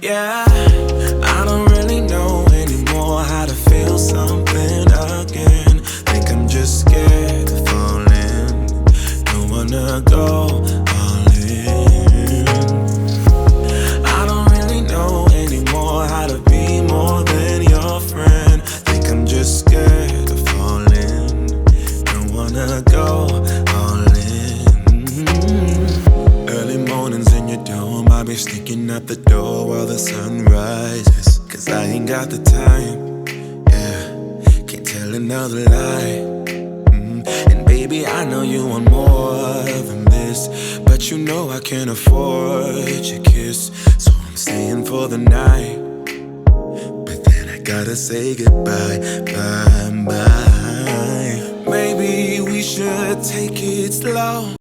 Yeah, can't your kiss. So I'm staying for the night. But then I gotta say goodbye, bye, bye. Maybe we should take it slow.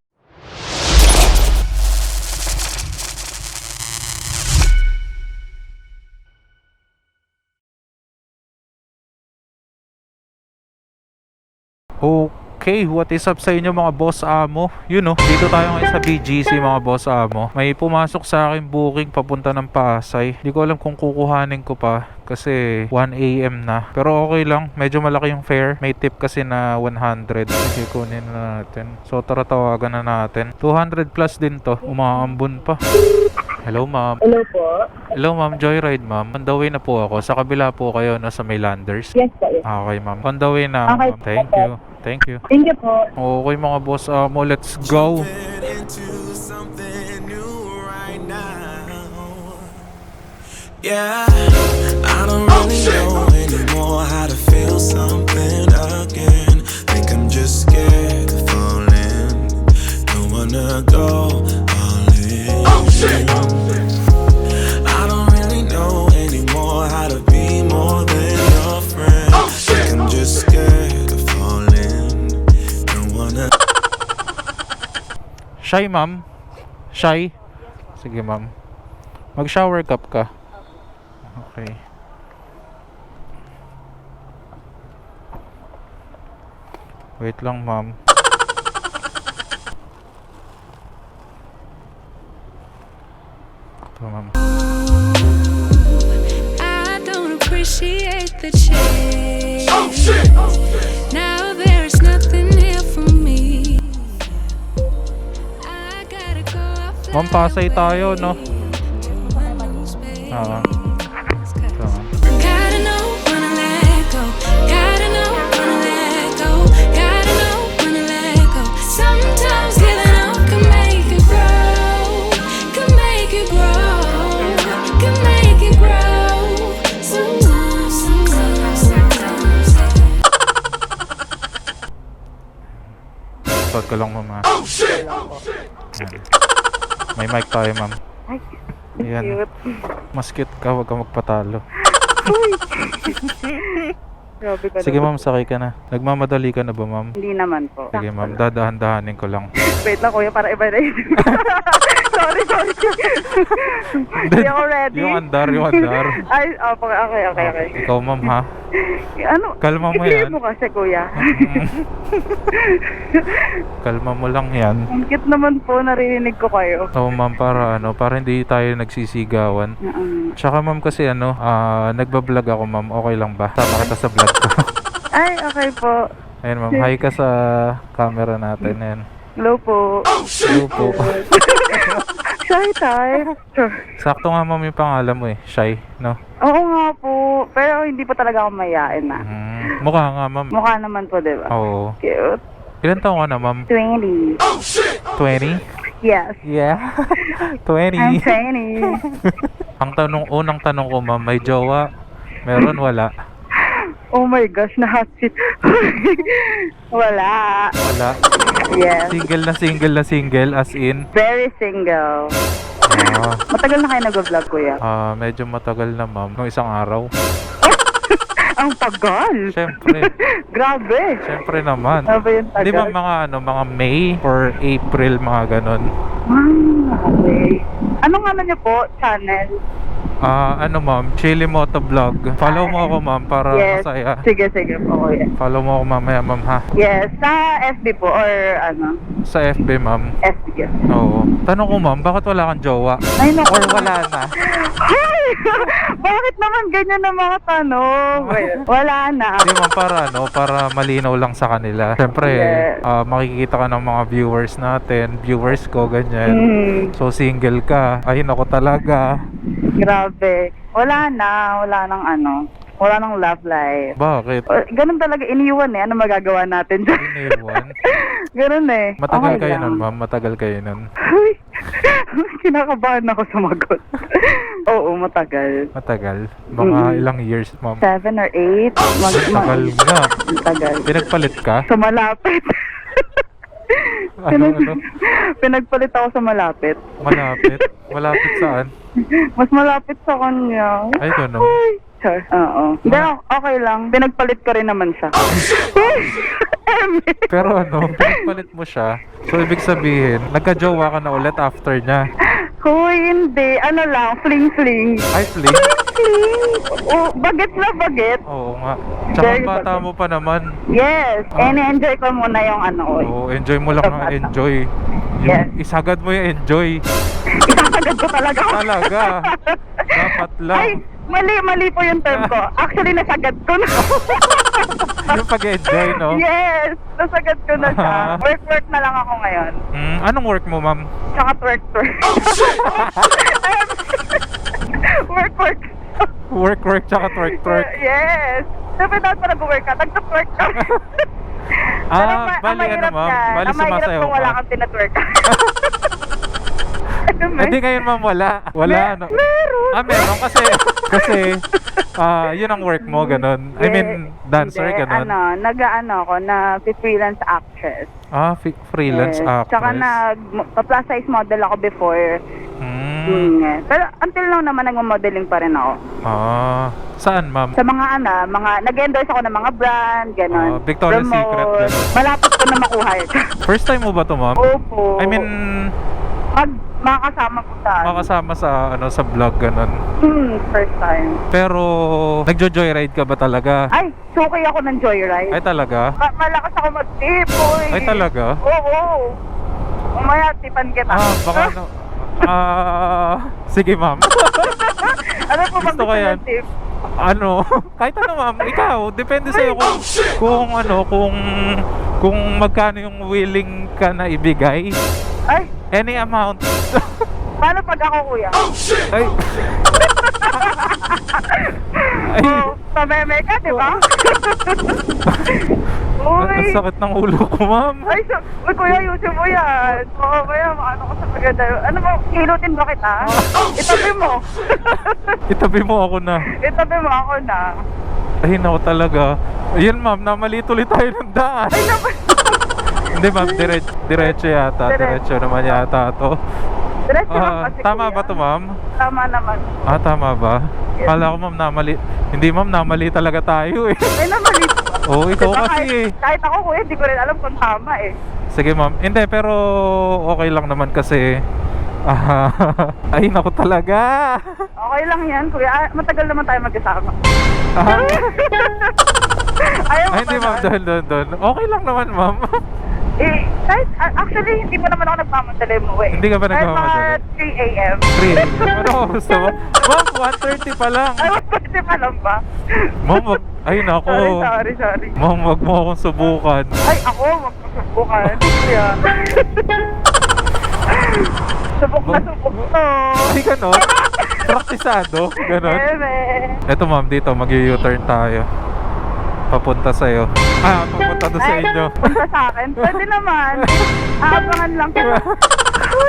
Okay, what is up sa inyo mga boss amo? You know, dito tayo ngayon sa BGC mga boss amo. May pumasok sa akin booking papunta ng Pasay. Hindi ko alam kung kukuhanin ko pa kasi 1am na. Pero okay lang, medyo malaki yung fare. May tip kasi na 100. Sige, kunin na natin. So tara tawagan na natin. 200 plus din to. Umaambon pa. Hello ma'am. Hello po. Hello ma'am, Joyride ma'am. On the way na po ako. Sa kabila po kayo no, sa may landers. Yes po, yes. Ah, Okay ma'am. On the way na. Okay, ma'am. Thank you. Thank you. Thank you po. Okay mga boss amo, let's go. Jumping into something new right now. Yeah, I don't oh, really know anymore how to feel something again. Think I'm just scared of falling. Don't wanna go all in. Oh, I Shy ma'am. Shy. Sige ma'am. Mag-shower cup ka. Okay. Wait lang ma'am. Ito ma'am. I don't appreciate the change. Now Ma'am, tayo, no? Ah. May mic tayo ma'am. Ay, Ayan. cute. Mas cute ka, huwag ka magpatalo. Grabe ka Sige naman. ma'am, sakay ka na. Nagmamadali ka na ba ma'am? Hindi naman po. Sige ma'am, dadahan-dahanin ko lang. Wait lang kuya, para iba na yun. sorry, sorry. Hindi ako ready. Yung andar, yung andar. Ay, opo, okay, okay, okay. Ikaw ma'am ha? Ano? Kalma mo yan. mo kasi kuya. Kalma mo lang yan. Ang cute naman po, naririnig ko kayo. Oo ma'am, para ano, para hindi tayo nagsisigawan. Mm-mm. Tsaka ma'am kasi ano, ah, nagbablog ako ma'am, okay lang ba? Sama kita sa vlog ko. Ay, okay po. Ayun ma'am, hi ka sa camera natin. Ayan. Hello po. Hello po. Shy type. Sure. Sakto nga ma'am yung pangalan mo eh, Shy, no? Oo nga po. Pero hindi pa talaga ako mayain na. Mm, mukha nga ma'am. Mukha naman po, di ba? Oo. Cute. Ilan taon ka na ma'am? 20. 20? Yes. Yeah. I'm 20. 20. Ang tanong, unang tanong ko ma'am, may jowa? Meron, wala? Oh my gosh, na-hot seat. Wala. Wala. Yes. Single na single na single as in. Very single. Ah, Matagal na kayo nag-vlog, kuya. ah, medyo matagal na ma'am. Nung isang araw. Ang tagal. Siyempre. Grabe. Siyempre naman. Ano ba yung tagal? Di ba mga ano, mga May or April, mga ganon. Ah, okay. Anong ano niyo po? Channel? Ah, ano ma'am, Chili Moto Vlog. Follow mo ako ma'am para yes. masaya. Sige, sige po, kuya. Follow mo ako mamaya ma'am ha. Yes, sa FB po or ano, Sa FB ma'am. FB. yes. Oo. Tanong ko ma'am, bakit wala kang jowa? Ay, naku. Or wala na? Ay! Bakit naman ganyan ang mga tanong? Well, Wala na. Hindi ma'am, para ano, para malinaw lang sa kanila. Siyempre, Yes. ah, makikita ka ng mga viewers natin, viewers ko, ganyan. Mm, So, single ka. Ay, ako talaga. Grabe. Wala na. Wala nang ano. Wala nang love life. Bakit? O, Ganun talaga iniwan eh. Ano magagawa natin dyan? Iniwan? Ganun eh. Matagal Okay kayo lang. nun, ma'am. Matagal kayo nun. Kinakabahan ako sumagot. Oo, matagal. Matagal. Mga Mm. ilang years, ma'am. Seven or eight. Mag, Matagal nga. Matagal. Pinagpalit ka? Sa Ano, ano? Pinagpalit ako sa malapit. Malapit? Malapit saan? Mas malapit sa kanya. Ay, ganun. Ay, Char. Oo. Hindi, okay lang. Pinagpalit ko rin naman siya. Pero ano, pinagpalit mo siya. So, ibig sabihin, nagka-jowa ka na ulit after niya. Hoy, hindi. Ano lang, fling-fling. Ay, fling? Fling! Oh, bagit na bagit. Oo nga. Tsaka Very bata bagay. mo pa naman. Yes. Ah. And enjoy ko muna yung ano. Oo, enjoy mo lang na enjoy. Yung Yes. isagad mo yung enjoy. Isasagad ko talaga. Talaga. Dapat lang. Ay, mali, mali po yung term ko. Actually, nasagad ko na. Yung pag-enjoy, no? Yes, nasagad ko na siya. Work-work na lang ako ngayon. Mm, anong work mo, ma'am? Tsaka twerk-twerk. Work-work. Work, work, tsaka twerk. Yes. Siyempre dapat pa nag-work ka. Nag-twerk ka. Ah, bali ano, ma'am? Bali Ang mahirap sumasayaw kung wala ka. kang tinatwerk. Hindi ngayon, ma'am, wala. Wala, Me- ano. Meron. Ah, meron kasi, kasi, ah, yun ang work mo, ganun. I mean, dancer, Hindi, ganun. Ano, nag-ano ako na freelance actress. Ah, fi- freelance Yes. actress. Tsaka nag, plus size model ako before. Mm. Mm. Pero until now naman nagmo-modeling pa rin ako. Ah, saan, ma'am? Sa mga ano, mga nag-endorse ako ng mga brand, gano'n. Ah, Victoria's. Secret, gano'n. Malapit ko na makuha yun. First time mo ba to, ma'am? Opo. I mean, Mag, makakasama ko sa... makasama sa, ano, sa vlog, ganun. Hmm, first time. Pero, nagjo-joyride ka ba talaga? Ay, suki ako ng joyride. Ay, talaga? Ma- malakas ako mag-tip, boy. Ay, talaga? Oo. Umaya, tipan kita. Ah, baka, ano, ah, sige, ma'am. ano po bang gusto ko gusto yan. ng tip? ano, kahit ano ma'am, ikaw, depende sa'yo kung, kung ano, kung, kung magkano yung willing ka na ibigay. Ay, Any amount. paano pag ako, kuya? Ay. Ay, Oh, pameme ka, di ba? ang Uy. sakit ng ulo ko, ma'am. Ay, so, uy, kuya, YouTube mo yan. Oo, kuya, ano ko sa maganda. Ano mo, hilutin ba kita? Itabi mo. Itabi mo ako na. Itabi mo ako na. Ay, nako talaga. Ayun, ma'am, namali tuloy tayo ng daan. Ay, naman. Hindi, ma'am, diretso, diretso yata. Diretso. Naman yata to. Diretso lang Ah, kasi, tama kuya. ba to, ma'am? Tama naman. Ah, tama ba? Kala ko, ma'am, namali. Hindi, ma'am, namali talaga tayo eh. Ay, namali. Oo, ikaw Diba, kasi eh. kahit, kahit ako, kuya, hindi ko rin alam kung tama eh. Sige ma'am. Hindi, pero okay lang naman kasi ah, ay naku talaga. Okay lang yan, kuya. Ah, matagal naman tayo magkasama. Ah, Ayaw mo ay, hindi ba ma'am, doon, doon, doon. Okay lang naman ma'am. Eh, kahit, ah, actually, hindi pa naman ako nagmamadali mo eh. Hindi ka ba Kahit nagmamadali? mga 3 a.m. 3 Ano ko gusto mo? Ma'am, 1.30 pa lang. Ay, pwede pa lang ba? Ma'am, wag, ay naku. Sorry, sorry, sorry. Ma'am, wag mo akong subukan. Ay, ako, magpasubukan. Kuya. subok na subok to. Ay, ganon. Praktisado. Ganon. Eto ma'am, dito mag-u-turn tayo. Papunta sa'yo. Ah, papunta doon sa Ay, inyo. Punta sa akin. Pwede naman. Aabangan lang kita.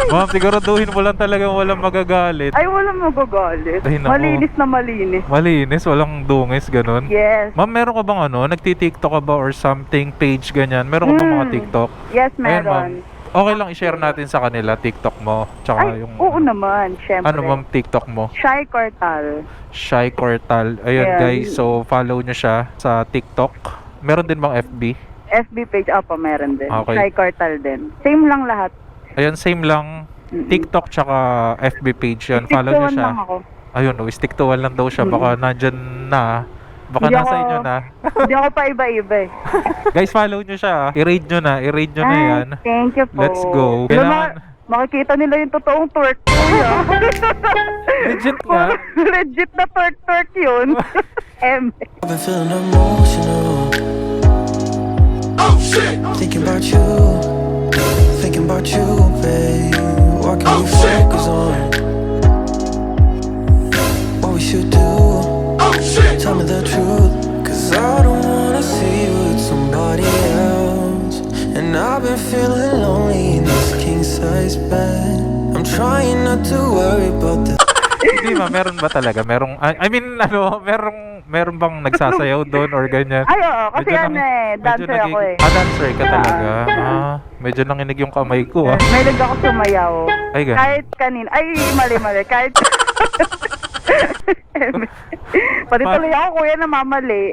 Ma'am, siguraduhin mo lang talagang walang magagalit. Ay, walang magagalit. Ay, naku. Malinis na malinis. Malinis, walang dungis, ganun. Yes. Ma'am, meron ka bang ano, nagti-tiktok ka ba or something, page, ganyan? Meron ka bang mga Hmm. tiktok? Yes, Ayun, ma'am. meron. Okay lang i-share natin sa kanila, tiktok mo. Tsaka Ay, yung... oo naman, syempre. Ano ma'am, tiktok mo? Shy Cortal. Shy Cortal. Ayun Ayan. guys, so follow nyo siya sa tiktok. Meron din bang FB? FB page, opo, meron din. Okay. Shy Cortal din. Same lang lahat. Ayun, same lang. Mm-mm. TikTok tsaka FB page yun. Follow nyo siya. lang ako. ayun, oh, stick to one lang daw siya. Baka nandyan na. Baka Hindi nasa ako- inyo na. Hindi ako pa iba-iba eh. Guys, follow nyo siya. ah. I-raid nyo na. I-raid nyo na Ay, yan. Thank you po. Let's go. Luma, Kailangan- makikita nila yung totoong twerk ko ya. Legit nga. Legit na twerk-twerk yun. M. I've been feeling emotional. Thinking about you, thinking about you, babe. What can we focus on? What we should do? Tell me the truth, cause I don't wanna see you with somebody else. And I've been feeling lonely in this king size bed. I'm trying not to worry about the Hindi ma, meron ba talaga? Merong, I mean, ano, merong, meron bang nagsasayaw doon or ganyan? Ay, oo. Kasi Medyo ano nang- eh, medyo dancer naging- ako eh. Ah, dancer ka talaga. Ah, medyo nanginig yung kamay ko ah. May lag ako sumayaw. Ay, ganun. Kahit kanin. Ay, mali, mali. Kahit... Pati Pa- tuloy ako, kuya, namamali.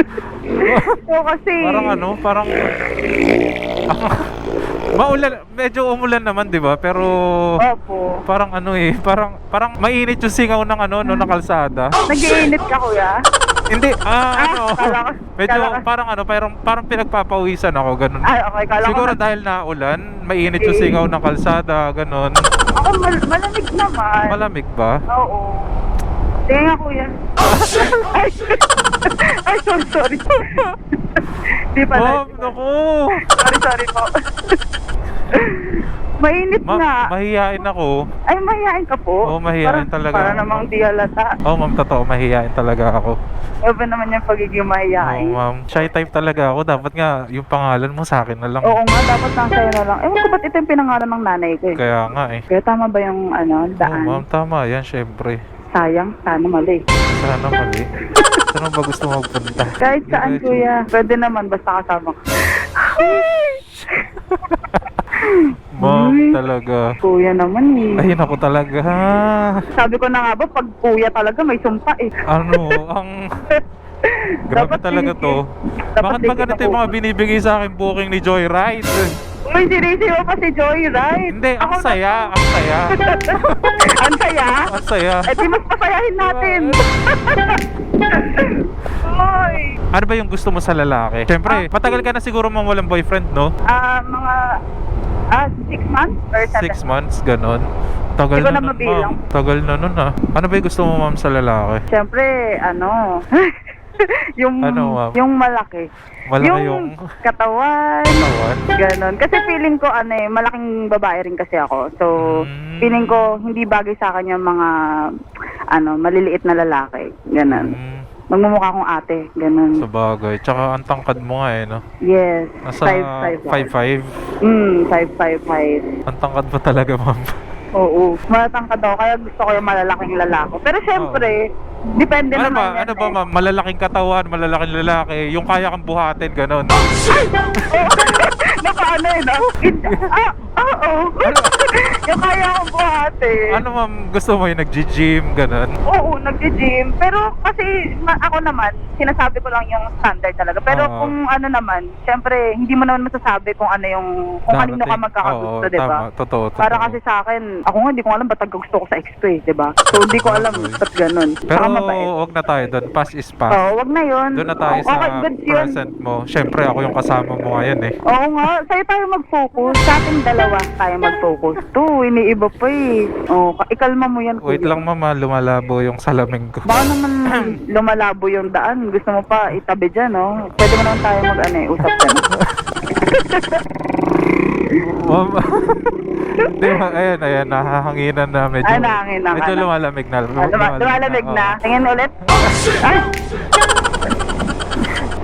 so, kasi... Parang ano, parang... Maulan, medyo umulan naman, 'di ba? Pero Opo. parang ano eh, parang parang mainit yung singaw ng ano, no, ng kalsada. Nag-iinit ka, kuya? Hindi, ah, Ah, ano, kala ko- medyo kala ko- parang ano, parang, parang pinagpapawisan ako, ganun. Ay, okay. Kala Siguro ko... na- dahil naulan, mainit yung singaw ng kalsada, ganun. Ako, mal- malamig naman. Malamig ba? Oo. Tingnan nga, kuya. ay, ay, sorry, sorry. Di pala. Oh, naku! Sorry, sorry po. Mainit Ma- nga. mahihain ako. Ay, mahihain ka po? Oo, mahihain Para- talaga Para ako. namang di halata. Oh, ma'am, totoo, mahihain talaga ako. Ano ba naman yung pagiging Oh, mahihain? ma'am. Shy type talaga ako. Dapat nga, yung pangalan mo sa akin na lang. Oo nga, dapat lang sa'yo na lang. Ewan ko ba't ito yung pinangalan ng nanay ko eh. Kaya nga eh. Kaya tama ba yung ano, Oh, daan? ma'am, tama yan, syempre. Sayang, sana mali. Sana mali. Saan ba gusto magpunta? Kahit saan, kuya. Pwede naman, basta kasama ka. Ma'am, Uy. talaga. Kuya naman eh. Ayun ako talaga. Sabi ko na nga ba, pag kuya talaga may sumpa eh. Ano, ang... Grabe Dapat talaga to. Dapat Bakit ba ganito yung mga binibigay sa akin booking ni Joyride? Uy, sinisi mo pa si Joy, right? Hindi, ang Ako saya, ang saya. ang saya? Ang saya. Eh di mas pasayahin natin. Oy. Ano ba yung gusto mo sa lalaki? Siyempre, matagal ka na siguro mang walang boyfriend, no? Ah, mga ah, six months or seven? Six months, ganon. Tagal Hindi ko na na nun, mabilang. ma'am. Tagal na nun, ah. Ano ba yung gusto mo, ma'am, sa lalaki? Siyempre, ano, yung, Ano, ma'am? yung malaki. Malaki yung- katawan. Katawan? Ganon. Kasi feeling ko, ano eh, malaking babae rin kasi ako. So, Mm. feeling ko, hindi bagay sa akin yung mga, ano, maliliit na lalaki. Ganon. Mm, Magmumukha akong ate. Ganon. sa bagay. Tsaka ang tangkad mo nga, eh, no? yes. Nasa 5'5". 5'5". Hmm, 5'5". Ang tangkad mo talaga, ma'am. Oo. Malatangkad ako, kaya gusto ko yung malalaking lalaki. Pero syempre, depende Ano naman ba, yan ano ba, eh. ma'am? Malalaking katawan, malalaking lalaki, yung kaya kang buhatin, ganon. Naka ano eh, no? Ah, oo. Yung kaya akong buhati. Ano, ma'am, gusto mo yung nag-gym, ganon? Oo, nag-gym. Pero kasi ma- ako naman, sinasabi ko lang yung standard talaga. Pero Oo. kung ano naman, syempre, hindi mo naman masasabi kung ano yung, kung kanino ka Darating. magkakagusto, Oo, di ba? tama. Totoo, totoo. Para kasi sa akin, ako nga hindi ko alam ba't gusto ko sa ko eh, di ba? So hindi ko alam Okay. ba't ganun. Pero Saka mabait. wag na tayo doon. Past is past. Oo, wag na yun. Doon na tayo sa okay, goods yun. present mo. Siyempre, ako yung kasama mo ngayon eh. Oo nga, sa'yo tayo mag-focus. Sa ating dalawa tayo mag-focus. To, iniiba pa eh. Oo, ka- ikalma mo yan. Wait kuya. lang mama, lumalabo yung salamin ko. Baka naman lumalabo yung daan. Gusto mo pa itabi dyan, no? Pwede mo naman tayo mag, ano eh, usap dyan. Mama. Hindi, ma- ayan, ayan, nahahanginan na medyo. Ay, nahanginan ka Medyo na. lumalamig na. Ah, luma- lumalamig na. oo. Tingin ulit. Ay,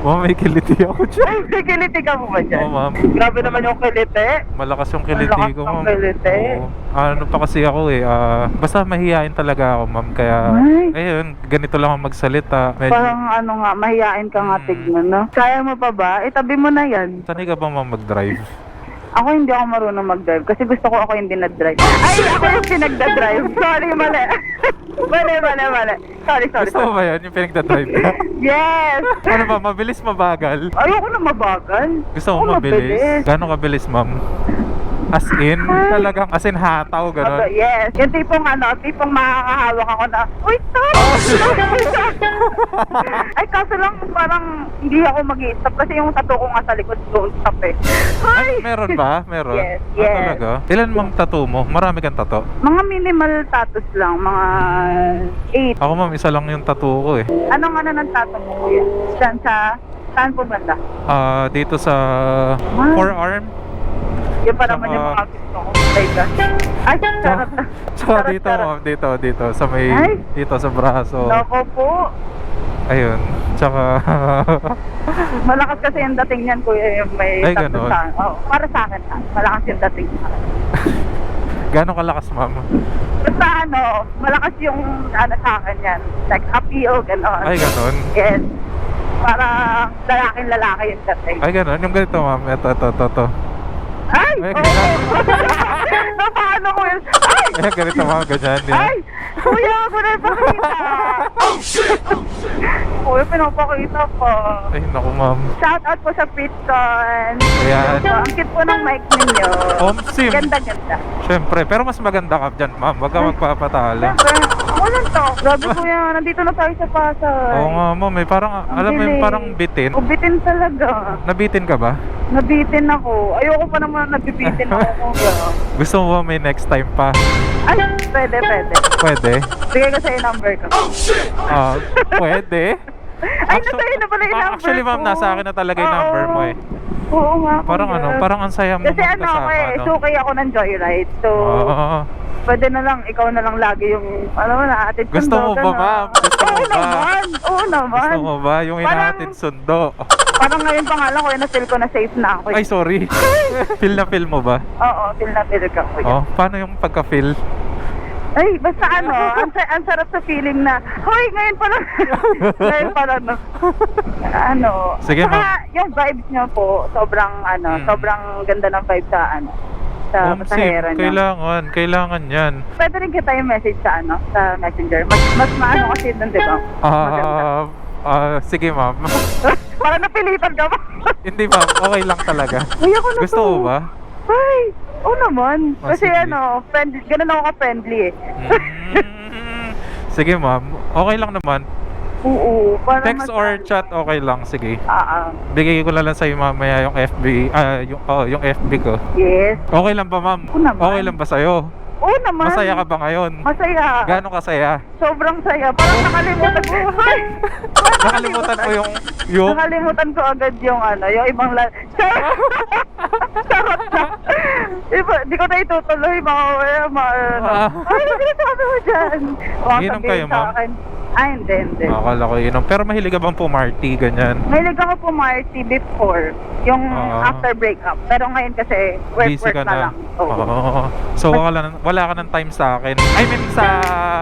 Mama, may kiliti ako dyan. ay, may kiliti ka mo ba dyan? Oo, ma'am. Grabe naman yung kiliti. Malakas yung kiliti Malakas ko, ma'am. kiliti. Oo. Ano pa kasi ako eh, ah, basta mahihain talaga ako, ma'am. Kaya, Ay. ayun, ganito lang ako magsalita. Medyo, Parang ano nga, mahihain ka nga Mm. tignan, no? Kaya mo pa ba? Itabi mo na yan. sanay ka ba ma'am mag-drive? Ako hindi ako marunong mag-drive kasi gusto ko ako yung dinadrive. Ay, ako yung pinagdadrive. Sorry, mali. mali, mali, mali. Sorry, sorry. Gusto mo ba yan, yung pinagdadrive ka? Yes! ano ba, mabilis, mabagal? Ayoko na mabagal. Gusto mo Ako mabilis? Gano'ng kabilis, ma'am? As in, talagang as in hataw, Opo, gano'n. yes. Yung tipong ano, tipong makakahawak ako na, Uy, stop! Ay, kaso lang parang hindi ako mag stop kasi yung tattoo ko nga sa likod don't stop eh. Ay, Ay! meron ba? Meron? Yes, Ah, yes. talaga? Ilan mang tattoo mo? Marami kang tattoo? Mga minimal tattoos lang, mga 8. Ako ma'am, isa lang yung tattoo ko eh. Anong ano ng tattoo mo kuya? Saan sa, saan po banda? Ah, dito sa forearm. Yung pa naman yung mga gusto ko. Ay, charot. Tsaka Charot, dito ma'am, dito, dito, sa may, Ay. dito sa braso. Loko po. Ayun. Tsaka, Malakas kasi yung dating niyan, kuya, yung may Ay, ganon. sa oh, Para sa akin, ha? malakas yung dating sa akin. gano'ng kalakas ma'am? Basta ano, malakas yung ano sa akin yan. Like appeal, gano'n. Ay, ganon. Yes. Para lalaking lalaki yung dating. Ay, ganon. Yung ganito ma'am, ito, ito, ito, ito. Ay! Ay, Oo! Paano ko yun? Ay! Ay, ganito ma'am, ganyan. Yan. Ay! Kuya, ako na ipakita! Kuya, pinapakita pa. Ay, naku ma'am. Shout out po sa Pitcon. Ayan. So, ang cute po ng mic ninyo. Om Sim. Ganda-ganda. Siyempre, pero mas maganda ka dyan ma'am. Huwag ka magpapatala. Siyempre, wala to. Grabe kuya, nandito na tayo sa Pasay. Oo nga ma'am, eh, parang, alam mo yung bilis. parang bitin. Ubitin talaga. Nabitin ka ba? Nabitin ako. Ayoko pa naman nabibitin ako kuya. Gusto mo ba may next time pa? Ay, pwede, pwede. Pwede? Bigay ko sa'yo yung number ko. Ah, pwede? Ay, Actu- nasa na pala yung Ah, number actually, ma'am, ko. nasa akin na talaga yung Oo. number mo eh. Oo nga. Parang ano, parang ang saya mo Kasi ano ako eh, no? sukay ako ng joyride. So, Oo. pwede na lang, ikaw na lang lagi yung, ano mo na, atid Gusto mo ba, ma'am? Gusto mo ba? naman, oo naman. Gusto mo ba yung Parang- inahatid sundo? Parang ngayon pa nga lang, kuya, na-feel ko na safe na ako. eh. Ay, sorry. feel na feel mo ba? Oo, feel na feel ka, kuya. Oh, paano yung pagka-feel? Ay, basta ano, ang, sa- ang sarap sa feeling na, hoy, ngayon pa lang, ngayon pa lang, no. ano, Sige, saka, ma'am. yung vibes niyo po, sobrang, ano, Mm. sobrang ganda ng vibe sa, ano, sa Om Sim, pasahero niyo. kailangan, kailangan yan. Pwede rin kita yung message sa, ano, sa messenger. Mas, mas maano kasi dun, di ba? Maganda. Ah, ah, sige ma'am. Parang napilitan ka ba? Hindi ma'am, okay lang talaga. Uy, ako na Gusto to. mo ba? Ay, oo naman. Ah, Kasi sige. ano, friend, ganun ako ka-friendly eh. Mm, sige ma'am, okay lang naman. Oo, parang Text mas- or chat, okay lang, sige. Ah, ah. Bigay ko na lang sa'yo mamaya yung FB, ah, yung, oh, yung FB ko. Yes. Okay lang ba ma'am? Oo naman. Okay lang ba sa'yo? Oo naman. Masaya ka ba ngayon? Masaya. Gaano kasaya? Sobrang saya. Parang nakalimutan ko. Ay! Nakalimutan mo yung, yung, Nakalimutan ko agad yung ano, yung ibang la... Charot! Na. Iba, di ko na itutuloy, mga ano. Ah. Ay, ano sinasabi mo dyan? Baka Inom sabihin kayo, ma'am? Ay, hindi, hindi. akala ko inom. Pero mahilig ka bang pumarty, ganyan? Mahilig ako pumarty before, yung Ah. after breakup. Pero ngayon kasi, work, Busy work ka na, na. lang. Oo. Oo. So wala, wala ka ng time sa akin. I mean sa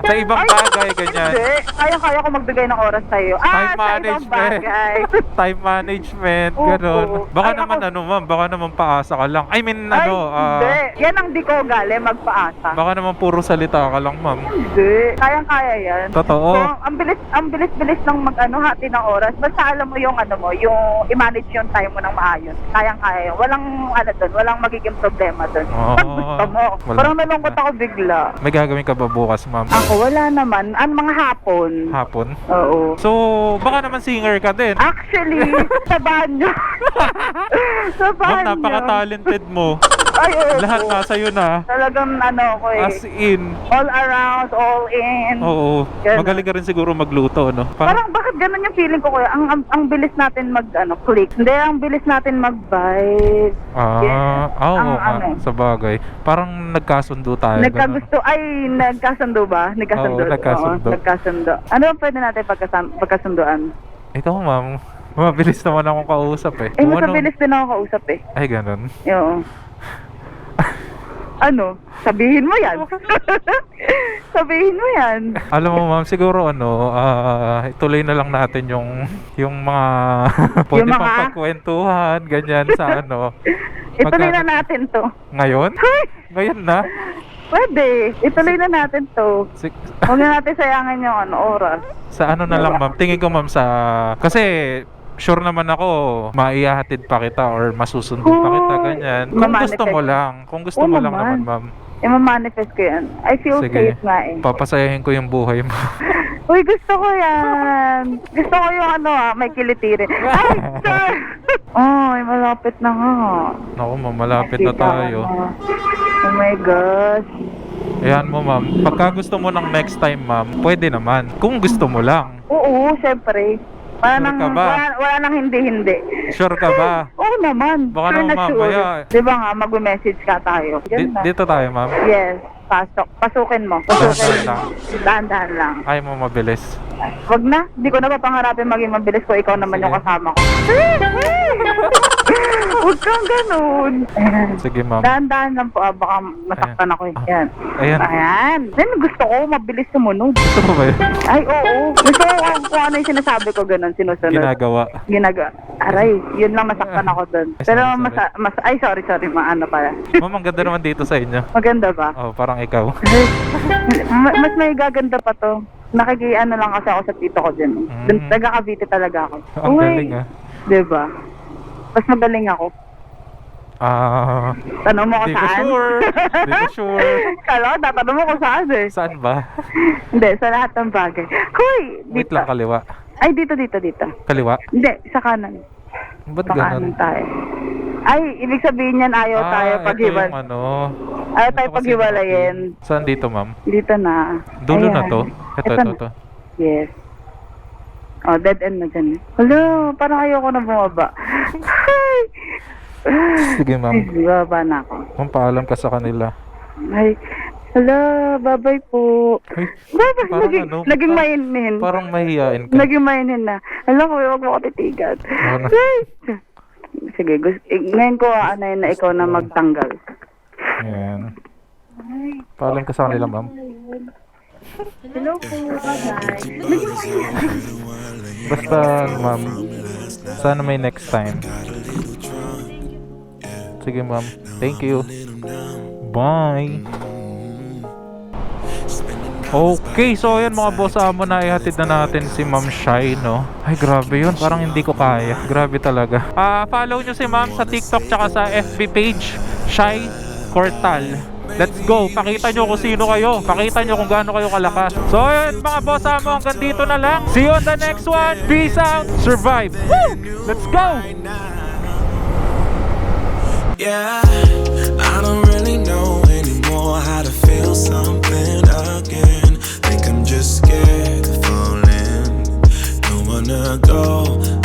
sa ibang Ay, bagay ganyan. Hindi. Kaya-kaya ko magbigay ng oras sa'yo. Ah, Time sa ibang management. bagay. Time management, Oo. ganun. Baka Ay, naman ako- ano ma'am, baka naman paasa ka lang. I mean Ay, ano, ah, hindi. Yan ang di ko gali, magpaasa. baka naman puro salita ka lang ma'am. Hindi. Kayang-kaya yan. Totoo. So, ang bilis, ang bilis-bilis ng mag ano, hati ng oras. Basta alam mo yung ano mo, yung i-manage yung time mo ng maayos. Kayang-kaya. Walang ano doon, walang magiging problema doon. Oo. Pag gusto mo. Wala. Parang nalungkot ako bigla. May gagawin ka ba bukas ma'am? Ako, wala naman. Ang mga hapon. Hapon? Oo. So, baka naman singer ka din. Actually, sa banyo. sa Ma'am, banyo. napaka-talented mo. Ay, oo. Lahat nasa iyo na. Talagang ano ko eh. As in. all around, all in. Oo. Ganun. Magaling ka rin siguro magluto, no? Parang bakit ganun yung feeling ko kuya? Ang, ang, ang bilis natin mag ano, click. Hindi, ang bilis natin mag-vibe. Ah, Yes. ah, oo Ang nga, ano. sa bagay. Parang nagkasundo tayo. ganun. Nagkagusto, ay, nagkasundo ba? Nagkasundo. Oo, nagkasundo. Oo, nagkasundo. Ano ba pwede natin pagkasam, pagkasunduan? Ikaw, ma'am. Mabilis naman akong kausap eh. Eh, Kung din ako kausap eh. Ay, ganun. Oo. Ano? Sabihin mo yan. Sabihin mo yan. Alam mo, ma'am, siguro ano, ah, ituloy na lang natin yung yung mga pwede Yung pang mga- pagkwentuhan, ganyan sa ano. Ituloy na natin to. Ngayon? Ngayon na? Pwede. Ituloy na natin to. Si- Huwag na natin sayangin yung ano, oras. sa ano na lang, ma'am. Tingin ko, ma'am, sa... Kasi sure naman ako, maihahatid pa kita or masusunod pa kita, Hoy! ganyan. Kung gusto mo Mamanifest. lang. Kung gusto Oo mo lang naman. naman, ma'am. I-manifest ko yan. I feel Sige. safe nga eh. Papasayahin ko yung buhay mo. Uy, gusto ko yan. Gusto ko yung ano ah, may kilitirin. Ay, sir! Ay, malapit na nga. Naku, ma'am, malapit na tayo. na. Oh my gosh. Ayan mo, ma'am. Pagka gusto mo ng next time, ma'am, pwede naman. Kung gusto mo lang. Oo, syempre. Wala Sure nang, ka ba? wala, wala nang hindi-hindi. Sure ka ba? Oo naman. Baka sure naman na sure. mamaya. Di ba nga, mag-message ka tayo. Di- na. dito tayo, ma'am. Yes. Pasok. Pasukin mo. Pasukin lang. mo. Dahan-dahan lang. Ay mo mabilis. Wag na. Di ko na papangarapin maging mabilis ko. Ikaw naman Sige. yung kasama ko. Huwag kang ganun. Ayan. Sige, ma'am. Dahan-dahan lang po. Ah, baka masaktan ako. eh. Ayan. Ayan. Ayan. Then gusto ko mabilis sumunod. Gusto mo ba yun? Ay, oo. Gusto ko kung, kung ano yung sinasabi ko ganun, sinusunod. Ginagawa. Ginaga. Aray, yun lang nasaktan ako doon. Ay, Pero sorry, mas, mas, ay sorry, sorry, maano pala. Ma'am, ang ganda naman dito sa inyo. Maganda ba? Oh, parang ikaw. Ma- mas may gaganda pa to. Nakikiano lang kasi ako sa tito ko din. Mm. Taga Cavite talaga ako. Ang Uy, galing ah. Diba? Mas magaling ako. Ah, Tanong mo ko Di ko saan? sure. Di ko sure. Kala ko, tatanong mo ko saan eh. saan ba? Hindi, sa lahat ng bagay. Hoy! Wait Dito. lang, kaliwa. Ay, dito, dito, dito. Kaliwa? Hindi, sa kanan. Ba't Sa kanan ganun? tayo. Ay, ibig sabihin yan, ayaw tayo Ah, ito paghiwal. yung ano. Ayaw tayo Ito kasi paghiwalayin. Saan dito, ma'am? Dito na. Dulo na Ayan. to? Ito, ito, na. ito. Yes. Oh, dead end na dyan. Hello, parang ayoko na bumaba. Sige, ma'am. Baba na ako. Ma'am, paalam ka sa kanila. Ay, hello, bye-bye po. Ay, Bye-bye. Parang Naging, ano, naging parang- mainin. parang mahihain ka. Naging mainin na. Alam ko, huwag mo ko titigan. Ano? Sige, gusto, ngayon ko yun na ikaw na magtanggal. Ayan. Paalam ka sa kanila, ma'am. Hello po, bye-bye. Basta, ma'am, sana may next time. Sige, ma'am. Thank you. Bye. Okay, so ayan mga boss amo na ihatid na natin si Ma'am Shai, no? Ay, grabe yun. Parang hindi ko kaya. Grabe talaga. Ah, follow nyo si Ma'am sa TikTok tsaka sa FB page, Shai Cortal. Let's go. Pakita nyo kung sino kayo. Pakita nyo kung gaano kayo kalakas. So yun mga boss amo, hanggang dito na lang. See you on the next one. Peace out. Survive. Woo! Let's go! Yeah, I don't really know anymore how to feel something again. Think I'm just scared of falling. Don't wanna go.